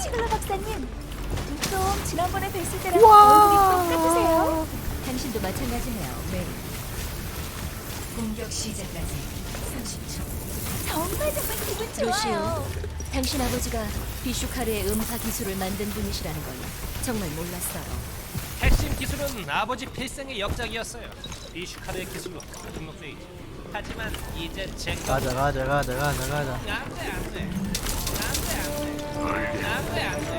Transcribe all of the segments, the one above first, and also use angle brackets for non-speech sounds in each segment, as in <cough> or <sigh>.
치글러 박사님, 좀 지난번에 뵀을 때랑 얼굴이 똑같으세요. 당신도 마찬가지네요. 네. 공격 시작까지 30초. 정말 정말 기분 루시오, 좋아요. 당신 아버지가 비슈카르의 음파 기술을 만든 분이시라는 걸 정말 몰랐어요. 핵심 기술은 아버지 필생의 역작이었어요. 이슈카르의 기술로 등록돼 있죠. 하지만 이제 제 거. 가자 가자 가자 가자 가자 안돼 안돼 안돼 안돼 안돼.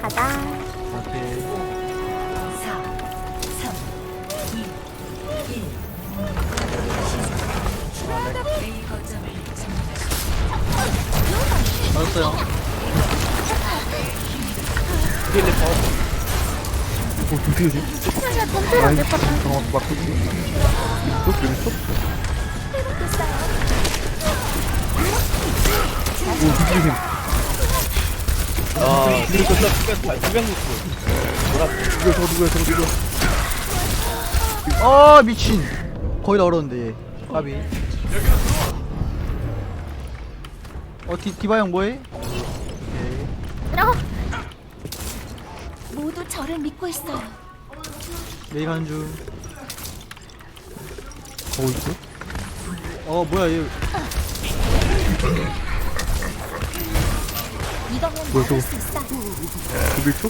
가자. 오케이 4, 3, 2, 1. A 거점을 점령하십시오. 알았어요 어, 두피우지? 설마 덤벼라 몇 번. 잠깐만, 막, 또, 여기 있어? 오, 두피우지. 아, 이거 저, 누구야, 저거 누구야, 저거 누구야. 아 미친 거의 다 얼었는데 얘 까비 어 디, 디바 형 뭐해? 모두 저를 믿고 있어요. 메이 중 거기 있어? 어 뭐야 얘 이거면 뭐야, 막을 저거? 수 있어. 여기 있어?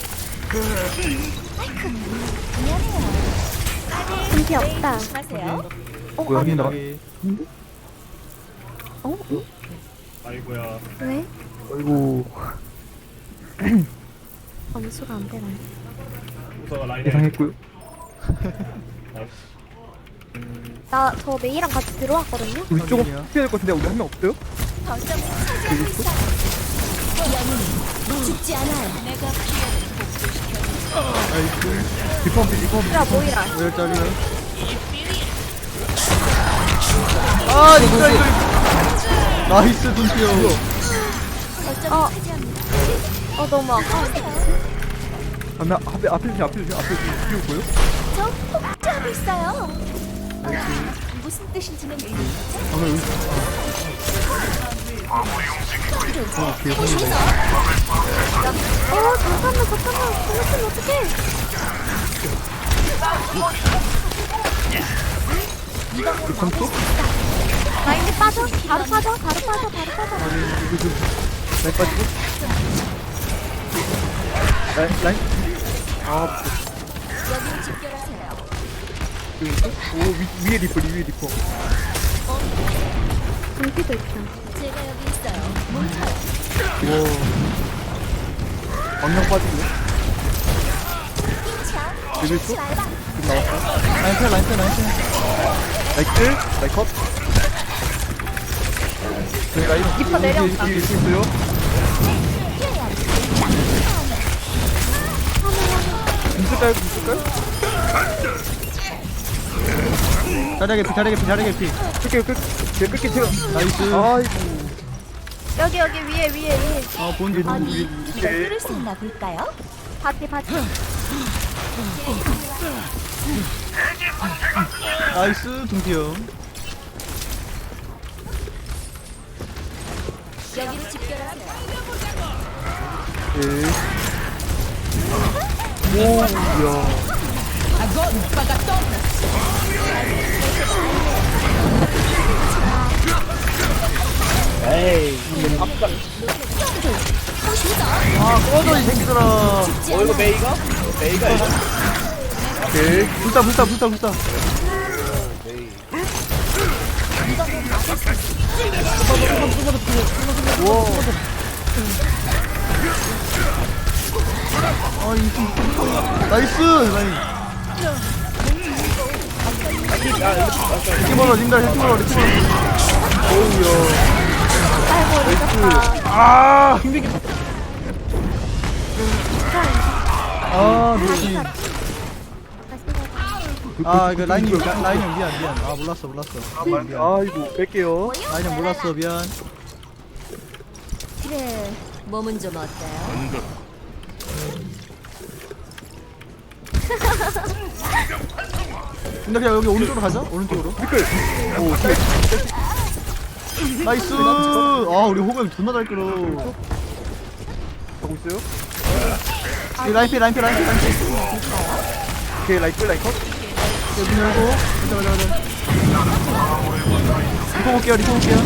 미안해요. 준비 없다. 네. 하세요. 뭐야, 여기 나가. 여기 아이고야. 왜? 아이고, 점수가 안 되나? 우서가 라인 예상했고요. <laughs> 나 저 메이랑 같이 들어왔거든요. 우리 조금. 피해야 될 것 같은데, 우리 한 명 없어요? 죽지 않아요. 내가 디펌피, 디펌피. 야 모이라. 왜 짜리야 아 이거 나이스 둔피어 거점을 차지합니 다. 어 너무 아까운데. 아, 나 앞에, 앞에 주세요, 앞에 주세요, 앞에 주세요. 피우 보여? 저 폭주하고 있어요. 무슨 뜻인지는 모르겠죠? 아, 나 여기 있어. 어 잠깐만 잠깐만 잘못하면 어떡해 디펌프? 마인드 빠져 바로 빠져 바로 빠져 바로 빠져 이거 좀, 라인 빠지고. 라인, 라인. 아, 여기 있어? 오, 위, 위에 리퍼, 위에 리퍼. 불피도 있다 제가 여기 있어요 우와. 방향 빠지고. 여기 있어? 지금 나왔어. 라인필 라인필 라인필 나이스, 나이 컷. 저희 라인 리퍼 내려온다. 있어요. 있을까요? 있을까요? 자리하게 피 자리하게 피 자리하게 피 끌게요, 끌, 제 끌게 채워. 나이스 아이고. 여기 여기 위에 위에 위에 아 본지 아니 본지 이거 뚫을 수 있나 볼까요? 바티 바티 나이스 둔피어 여기를 집결하세요 네. 오, 이야. 아 꺼져 이 새끼들아 어 이거 메이가? 메이가 이거? 오케이. 불타 불타 불타 불타 아이 나이스 라인 이렇게 멀어 님들 이렇게 멀어 이렇게 멀어 아 아, 미친. 아, 이거 라인이, 라- 라인이 형 미안, 미안. 아, 몰랐어, 몰랐어. 미안, 미안. 아이고, 뺄게요. 라인이 형 몰랐어, 미안. 그래, 몸은 좀 어때요? 근데 그냥 여기 오른쪽으로 가자, 오른쪽으로. 댓글. 오, 오케이. 나이스 아 우리 호흡 존나 잘 끌어 하고 있어요? 이 라인피 라인피 라인피 라인피 오케이 라이트 컷 여기 문 열고 가자 가자 가자 리포 볼게요 리포 볼게요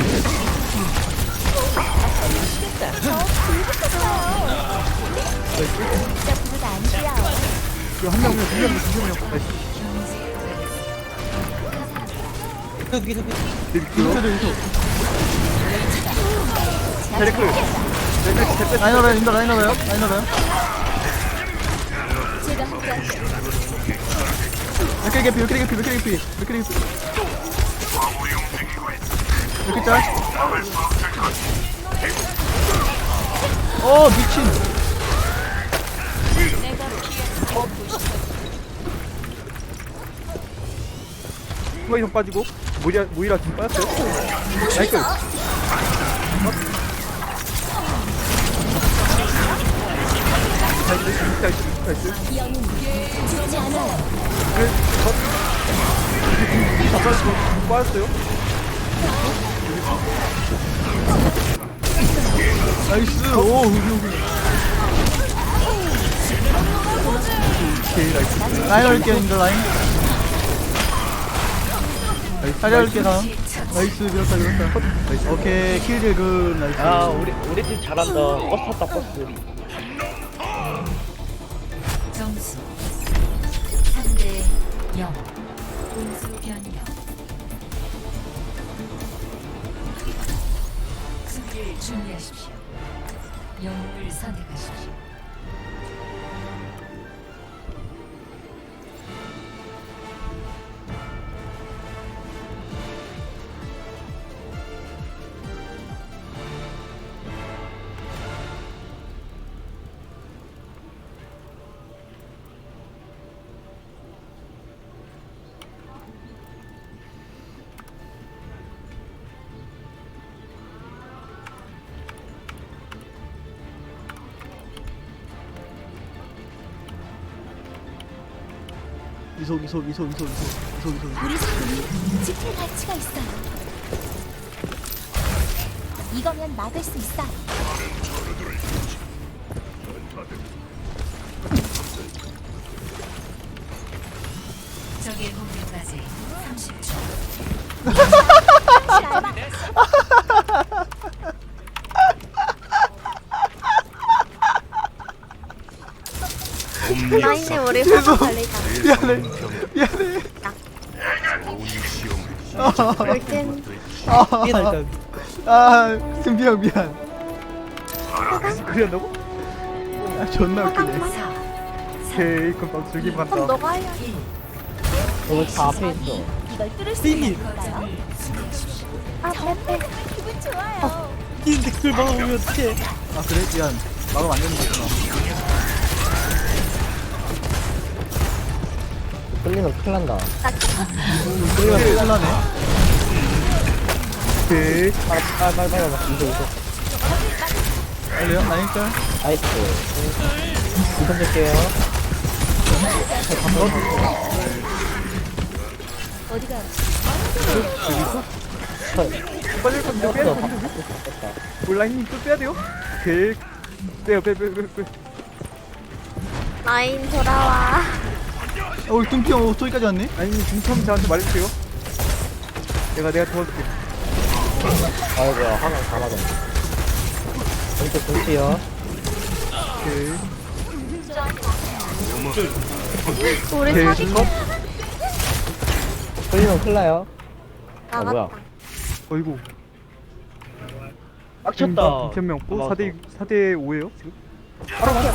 진짜 부르가 안 귀여워. 이거 한명 그냥 두명 두명 나이스 리포 데뷔 리포 데리클. 라인 얼어요 제가 함께할게요. 몇개 개피 몇개 개피 몇개 개피 몇개 개피. 몇개 짤? 어 미친 이좀 빠지고 모이라 모이라 지금 빠졌어요? 나이스. 나이스 나이스 나이스. 않아요. 그래 컷다 빠졌어 빠졌어요 나이스 오 라인 얼게요 님들 라인. 얼게 다음. 나이스 밀었다 밀었다. 오케이 킬딜 굿 나이스. 아 우리 우리 팀 잘한다. 버스 탔다 버스. 점수 3대 0 공수 변경 수비를 준비하십시오. 영웅을 선택하십시오 이속 이속 이속 이속 이속 이속 이속 우리 삶이 지킬 가치가 있어요. 이거면 막을 수 있어. 적의 공격까지 30초 라인님 우리 화장 달리자. 미안해 열긴 아 승비 형 미안 그래 한다고? 아 존나 웃기네 4 오케이 그럼 나도 즐기면 그럼 간다 너가 해야 1 어, 다 앞에 있어 이걸 뚫을 수 있는 수비하십시오 아 빼빼 기분 좋아요. 아 그래 미안 막으면 안 되는 거구나 끌리면 큰일 난다. 그러면 큰일 나네. 오케이 빨리 빨리 빨리 빨리 이거 이거 빨리요 짤? 나이스. 이선 될게요. 어디가 빨리 좀 빼야 돼. 온라인님 또 빼야 돼요? 오케이. 빼요 빼 빼 빼 빼 라인 돌아와. 어 뚱피 형 저기까지 왔네? 아니 중첨 저한테 말해주세요. 내가 내가 도와줄게. 아이고야 하나 다 맞았네. 왼쪽 볼게요. 오케이 오케이 사기 컷 걸리면 큰일 나요. 나갔다. 어이구. 빡쳤다. 김천명 고 4대 4대 5에요 지금? 바로 가자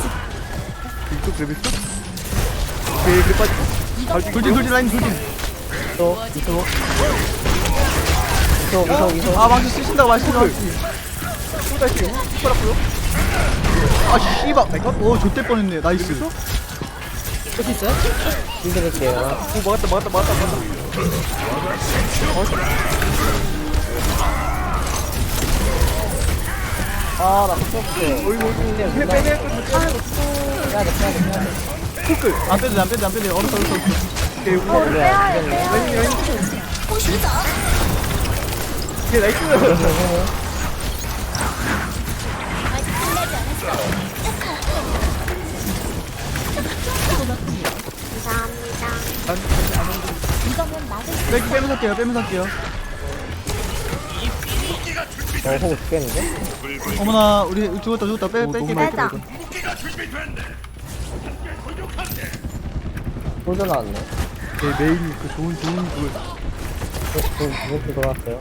이쪽 레벨 쪽 오케이 그래 가지고 돌진 돌진 라인 돌진 또, 이쪽. 이쪽, 이쪽, 이쪽. 아 망치 쓰신다고 말씀하셨지 또 다시 빨았고요 아 씨발 오 좆될 뻔했네 나이스 끝 있어요? 힘들을게요. 오 막았다 막았다 막았다 막았다 아, 나 무섭게. 어이구 어이구 빼 빼내 빼야 돼, 빼야 돼, 빼야 돼. 풀끌 안 빼도 돼, 안 빼도 돼, 안 빼도 돼. 얼었어 얼었어 오케이 어, 우리 빼야 해, 빼야 해. 라인 라인 오케이 나이스 감사합니다. 이거면 맞을 빼, 빼면서 할게요 빼면서 할게요 어 호구 죽겠는데? 어머나 우리 죽었다 죽었다 빼 오, 뺄게 뺄게 빼자. 홀더 나왔네 제 메인 그 좋은 좋은 그걸 지금 무슨 들어왔어요?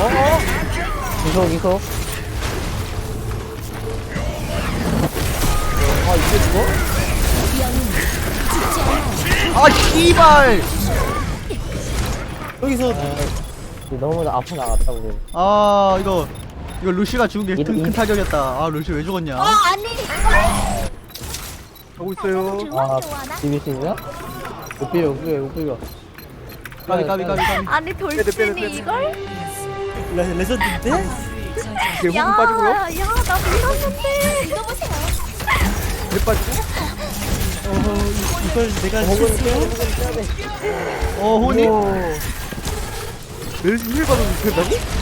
어어? 이속 이속 아 이게 죽어? 아 씨발 여기서 너무 앞에 나갔다 우리 아 이거 이거 루시가 죽은 게 큰 타격이었다. 아 루시 왜 죽었냐? 아니, 하고 있어요. 아 비빌 수 있냐? 못 비벼 못 비벼 못 비벼 까비 까비 까비 까비. 아니 돌진이 이걸? 레전드인데? 오케이 야, 빠지고요 야, 나 밀었는데. 이거 보세요. 배 빠지고 이걸 내가 호구는 빼야 돼. 어 호니 메르시 힐 받아도 된다고?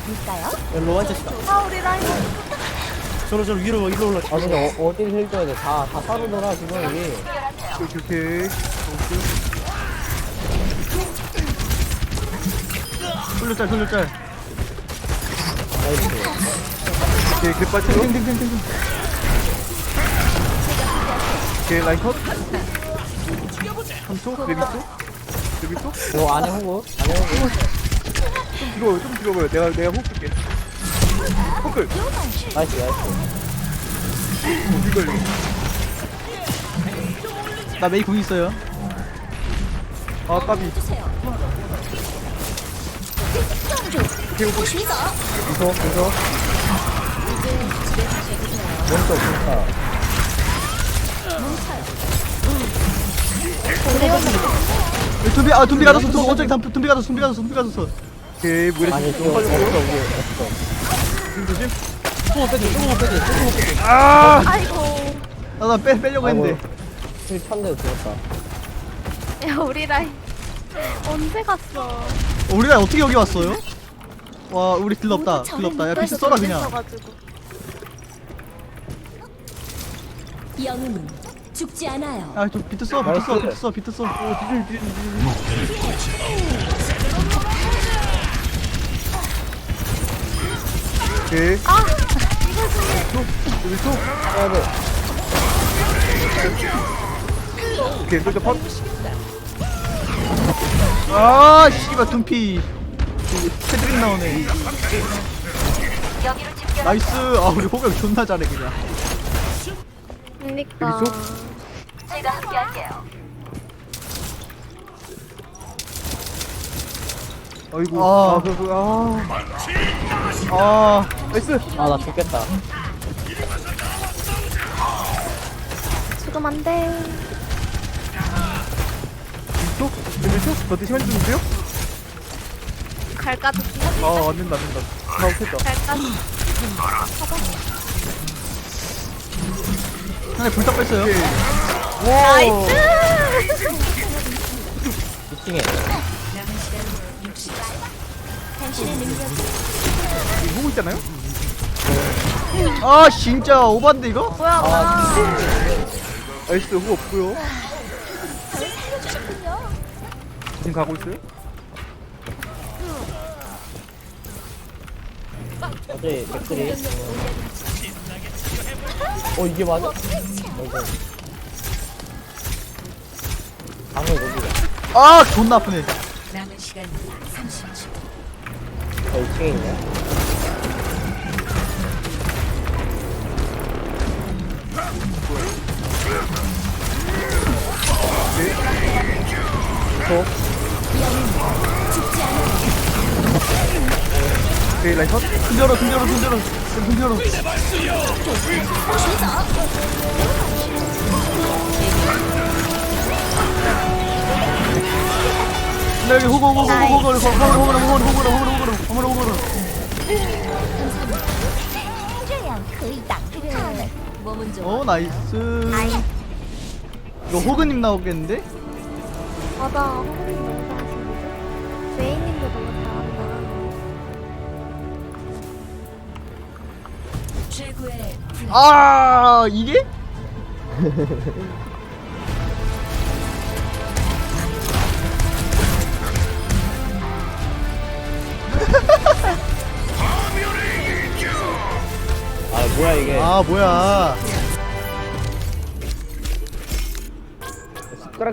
볼까요? 로만 자식아. 아, 우리 라인. 저로 저로 위로 위로 올라. 아 근데 어, 어디를 힐줘야 돼 다다 따르더라 지금 여기. 오케이 오케이 솔로짤 솔로짤. 나이스 오케이 배 빠지고. 오케이 라인 컷. 3초 레비토 레비토 이거 안에 호구 안에 호구 좀 뒤로 좀 뒤로 봐요. 내가 내가 호흡 줄게. 호클 나이스 나이스. 이걸 나 메이 궁 있어요. 아 까비. 호흡 이소 이소 멈춰 멈춰 여기 둠비 아 둠비 가졌어. 둠비 가졌어 둠비 가졌어 둠비 가졌어 오케이 무례 아니 좀 지금 없어 우리 없어 조심. 조금만 빼줘 조금만 빼줘 조금만 빼줘. 아! 아이고. 나나 빼 빼려고 했는데. 힐 판대로 죽었다. 야, 우리 라인. 언제 갔어? 어, 우리가 어떻게 여기 왔어요? 와 우리 딜러 없다 딜러 없다. 야 비트 써라 그냥. 영웅은 죽지 않아요. 아좀 비트 써 비트 써 비트 써 비트 써. 오 뒤질 뒤질 뒤질 오케이 아, 레비토 해야 돼 오케이 솔저 팟아 씨발 둠피. 헤드링 나오네. 나이스. 아 우리 호격 존나 잘해 그냥. 그니까. 여기서? 아이고 아. 아, 그, 그, 아, 아 나이스. 아 나 죽겠다 지금 안 돼. 왼쪽? 왼쪽? 저한테 시간 좀 주세요? 갈까, 좋지? 아, 안 된다, 안 된다. 다 없겠다. 갈까? 하나 불닭 뺐어요 오케이. 나이스! 2층에 당신의 능력이 보고 있잖아요? 아 진짜 오반데 이거? 뭐야, 나. 나이스, 후 없고요 지금 가고 있어요? 어제 맥들이 어 이게 맞아? 방을 아 존나 아프네 저 2층에 있네 오케이, 라인 컷. 숨겨라 숨겨라 숨겨라. 숨겨라 나 여기 호구 호구 호구 호구 호구 호구 호구 호구 호구 호구 호구 호구 호구 어 나이스 이거 호그님 나오겠는데? 맞아. 호그님 너무 잘하시는데. 메인님도 너무 잘한다. 아 이게? 뭐야 이게? 아 뭐야